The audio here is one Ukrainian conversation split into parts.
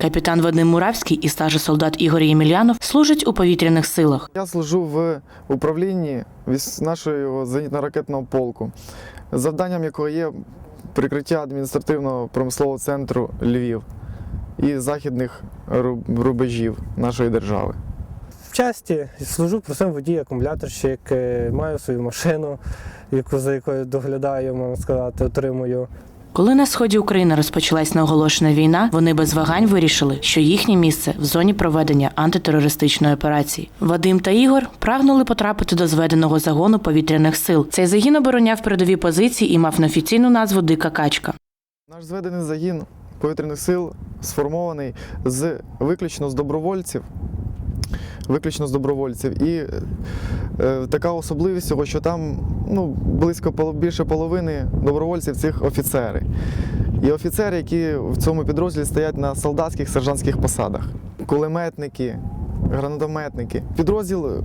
Капітан Вадим Муравський і старший солдат Ігор Ємельянов служать у повітряних силах. Я служу в управлінні нашого зенітно-ракетного полку, завданням якого є прикриття адміністративного промислового центру Львів і західних рубежів нашої держави. В часті служу простим водій, акумуляторщик, е, маю свою машину, яку, за якою доглядаю, можна сказати, отримую. Коли на сході України розпочалась неоголошена війна, вони без вагань вирішили, що їхнє місце в зоні проведення антитерористичної операції. Вадим та Ігор прагнули потрапити до зведеного загону повітряних сил. Цей загін обороняв передові позиції і мав неофіційну назву Дика качка. Наш зведений загін повітряних сил сформований з виключно з добровольців. Виключно з добровольців. І е, така особливість цього, що там ну, близько більше половини добровольців цих офіцери. І офіцери, які в цьому підрозділі стоять на солдатських сержантських посадах. Кулеметники, гранатометники. Підрозділ е,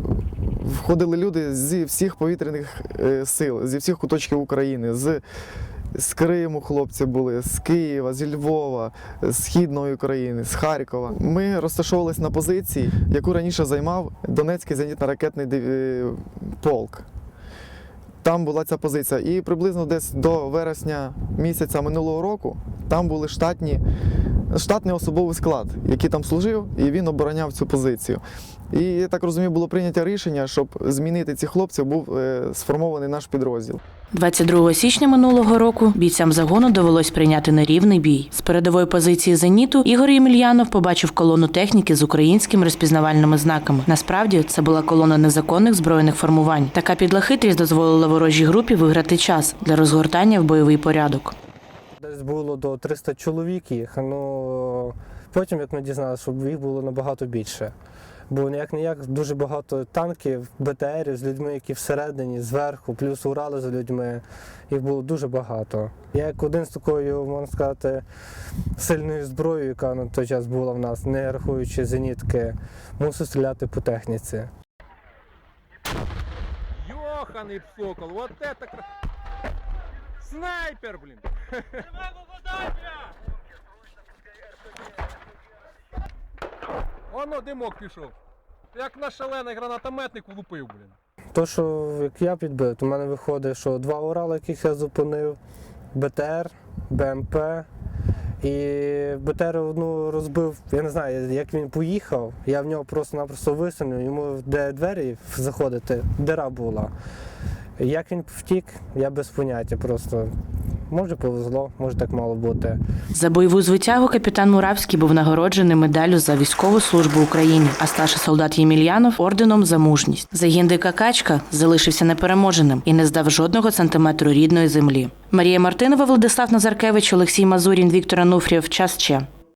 входили люди зі всіх повітряних е, сил, зі всіх куточків України. з з Криму хлопці були, з Києва, зі Львова, з Східної України, з Харкова. Ми розташовувалися на позиції, яку раніше займав Донецький зенітно-ракетний е, полк. Там була ця позиція. І приблизно десь до вересня місяця минулого року там були штатні, штатний особовий склад, який там служив, і він обороняв цю позицію. І я так розумію, було прийнято рішення, щоб змінити цих хлопців, був е, сформований наш підрозділ. 22 січня минулого року бійцям загону довелось прийняти нерівний бій. З передової позиції зеніту Ігор Ємельянов побачив колону техніки з українськими розпізнавальними знаками. Насправді це була колона незаконних збройних формувань. Така підла хитрість дозволила ворожій групі виграти час для розгортання в бойовий порядок Десь було до 300 чоловік їх, ну потім, як ми дізналися, щоб їх було набагато більше. Бо ніяк ніяк дуже багато танків, БТРів з людьми, які всередині, зверху, плюс Урали з людьми. Їх було дуже багато. Я як один з такою, можна сказати, сильною зброєю, яка на той час була в нас, не рахуючи зенітки, мусив стріляти по техніці. Ёханый сокол, вот это кра... Снайпер, блин! Оно димок пішов. Як на шалений гранатометник влупив, блін. То, що як я підбив, то в мене виходить, що два Урали, яких я зупинив, БТР, БМП. І БТР одну розбив, я не знаю, як він поїхав, я в нього просто-напросто висунув, йому де двері заходити, дира була. Як він втік, я без поняття просто. Може повезло, може так мало бути. За бойову звитягу капітан Муравський був нагороджений медаллю за військову службу Україні, а старший солдат Ємельянов орденом за мужність. Загін Дика Качка залишився непереможеним і не здав жодного сантиметру рідної землі. Марія Мартинова, Владислав Назаркевич, Олексій Мазурін, Віктор Ануфрієв. Час ще.